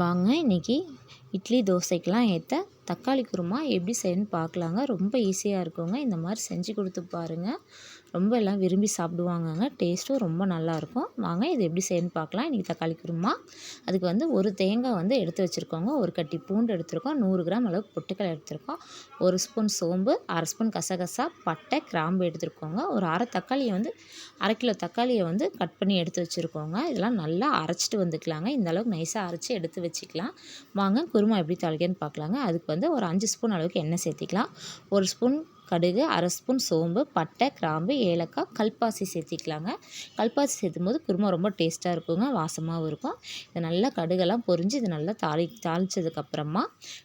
வாங்க இன்றைக்கி இட்லி தோசைக்கெலாம் ஏற்ற தக்காளி குருமா எப்படி செய்யணும்னு பார்க்கலாங்க. ரொம்ப ஈஸியாக இருக்குங்க. இந்த மாதிரி செஞ்சு கொடுத்து பாருங்கள் ரொம்ப எல்லாம் விரும்பி சாப்பிடுவாங்கங்க. டேஸ்ட்டும் ரொம்ப நல்லாயிருக்கும் வாங்க இது எப்படி செய்யணும்னு பார்க்கலாம். இன்றைக்கி தக்காளி குருமா. அதுக்கு வந்து ஒரு தேங்காய் வந்து எடுத்து வச்சுருக்கோங்க. ஒரு கட்டி பூண்டு எடுத்துருக்கோம். நூறு கிராம் அளவுக்கு பொட்டுக்கலை எடுத்துருக்கோம். ஒரு ஸ்பூன் சோம்பு அரை ஸ்பூன் கசகசா பட்டை கிராம்பு எடுத்துருக்கோங்க. ஒரு அரை தக்காளியை வந்து அரை கிலோ தக்காளியை வந்து கட் பண்ணி எடுத்து வச்சுருக்கோங்க. இதெல்லாம் நல்லா அரைச்சிட்டு வந்துக்கலாங்க. இந்த அளவுக்கு நைஸாக அரைச்சி எடுத்து வச்சுக்கலாம். வாங்க குருமா எப்படி தாளிக்கன்னு பார்க்கலாங்க. அதுக்கு வந்து ஒரு அஞ்சு ஸ்பூன் அளவுக்கு எண்ணெய் சேர்த்திக்கலாம். ஒரு ஸ்பூன் கடுகு அரை ஸ்பூன் சோம்பு பட்டை கிராம்பு ஏலக்காய் கல்பாசி சேர்த்திக்கலாங்க. கல்பாசி சேர்த்தும் போது குருமா ரொம்ப டேஸ்ட்டாக இருக்குங்க வாசமாகவும் இருக்கும். இது நல்லா கடுகெல்லாம் பொரிஞ்சு இது நல்லா தாளி தாளித்ததுக்கப்புறமா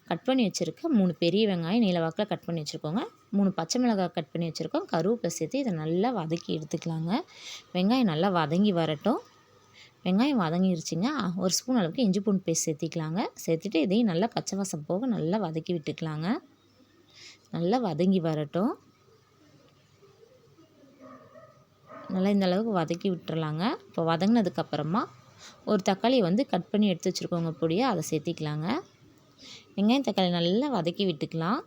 கட் பண்ணி வச்சுருக்க மூணு பெரிய வெங்காயம் நீளவாக்கில் கட் பண்ணி வச்சுருக்கோங்க. மூணு பச்சை மிளகாய் கட் பண்ணி வச்சுருக்கோம். கருவேப்பிலை சேர்த்து இதை நல்லா வதக்கி எடுத்துக்கலாங்க. வெங்காயம் நல்லா வதங்கி வரட்டும். வெங்காயம் வதங்கிருச்சுங்க. ஒரு ஸ்பூன் அளவுக்கு இஞ்சி பூண்டு பேஸ்ட் சேர்த்திக்கலாங்க. சேர்த்துட்டு இதையும் நல்லா பச்சை வாசம் போக நல்லா வதக்கி விட்டுக்கலாங்க. நல்லா வதங்கி வரட்டும். நல்லா இந்த அளவுக்கு வதக்கி விட்டுறலாங்க. இப்போ வதங்கினதுக்கப்புறமா ஒரு தக்காளியை வந்து கட் பண்ணி எடுத்து வச்சுருக்கோங்க பொடியை அதை சேர்த்திக்கலாங்க. வெங்காயம் தக்காளி நல்லா வதக்கி விட்டுக்கலாம்.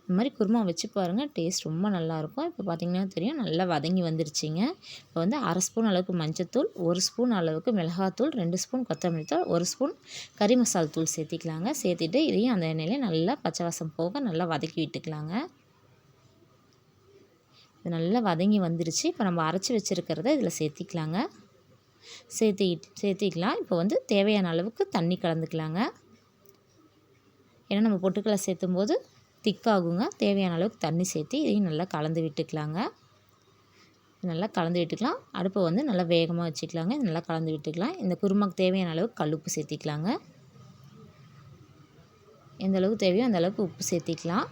இந்த மாதிரி குருமா வச்சு பாருங்கள் டேஸ்ட் ரொம்ப நல்லாயிருக்கும். இப்போ பார்த்திங்கன்னா தெரியும் நல்லா வதங்கி வந்துருச்சுங்க. இப்போ வந்து அரை ஸ்பூன் அளவுக்கு மஞ்சத்தூள் ஒரு ஸ்பூன் அளவுக்கு மிளகாத்தூள் ரெண்டு ஸ்பூன் கொத்தமல்லி தூள் ஒரு ஸ்பூன் கறி மசால் தூள் சேர்த்திக்கலாங்க. சேர்த்துட்டு இதையும் அந்த எண்ணெயிலே நல்லா பச்சை வாசம் போக நல்லா வதக்கி விட்டுக்கலாங்க. இது நல்லா வதங்கி வந்துருச்சு. இப்போ நம்ம அரைச்சி வச்சுருக்கிறத இதில் சேர்த்திக்கலாங்க. சேர்த்தி சேர்த்திக்கலாம். இப்போ வந்து தேவையான அளவுக்கு தண்ணி கலந்துக்கலாங்க. ஏன்னா நம்ம பொட்டுக்களை சேர்த்தும் போது திக்காகுங்க. தேவையான அளவுக்கு தண்ணி சேர்த்து இதையும் நல்லா கலந்து விட்டுக்கலாங்க. நல்லா கலந்து விட்டுக்கலாம். அடுப்பை வந்து நல்லா வேகமாக வச்சுக்கலாங்க. நல்லா கலந்து விட்டுக்கலாம். இந்த குருமாக்கு தேவையான அளவுக்கு கல் உப்பு சேர்த்திக்கலாங்க. எந்த அளவுக்கு தேவையோ அந்த அளவுக்கு உப்பு சேர்த்திக்கலாம்.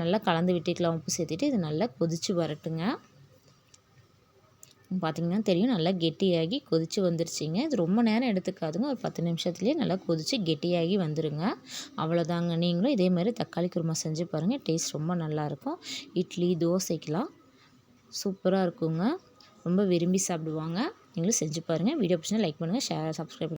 நல்லா கலந்து விட்டுக்கலாம். உப்பு சேர்த்துட்டு இது நல்லா கொதித்து வரட்டுங்க. பார்த்திங்கன்னா தெரியும். நல்லா கெட்டியாகி கொதித்து வந்துருச்சுங்க. இது ரொம்ப நேரம் எடுத்துக்காதுங்க. ஒரு பத்து நிமிஷத்துலேயே நல்லா கொதித்து கெட்டியாகி வந்துடுங்க அவ்வளோதாங்க. நீங்களும் இதே மாதிரி தக்காளி குருமா செஞ்சு பாருங்கள் டேஸ்ட் ரொம்ப நல்லாயிருக்கும் இட்லி தோசைக்கெலாம் சூப்பராக இருக்குங்க. ரொம்ப விரும்பி சாப்பிடுவாங்க. நீங்களும் செஞ்சு பாருங்கள் வீடியோ பிடிச்சினா லைக் பண்ணுங்கள் ஷேர் சப்ஸ்கிரைப்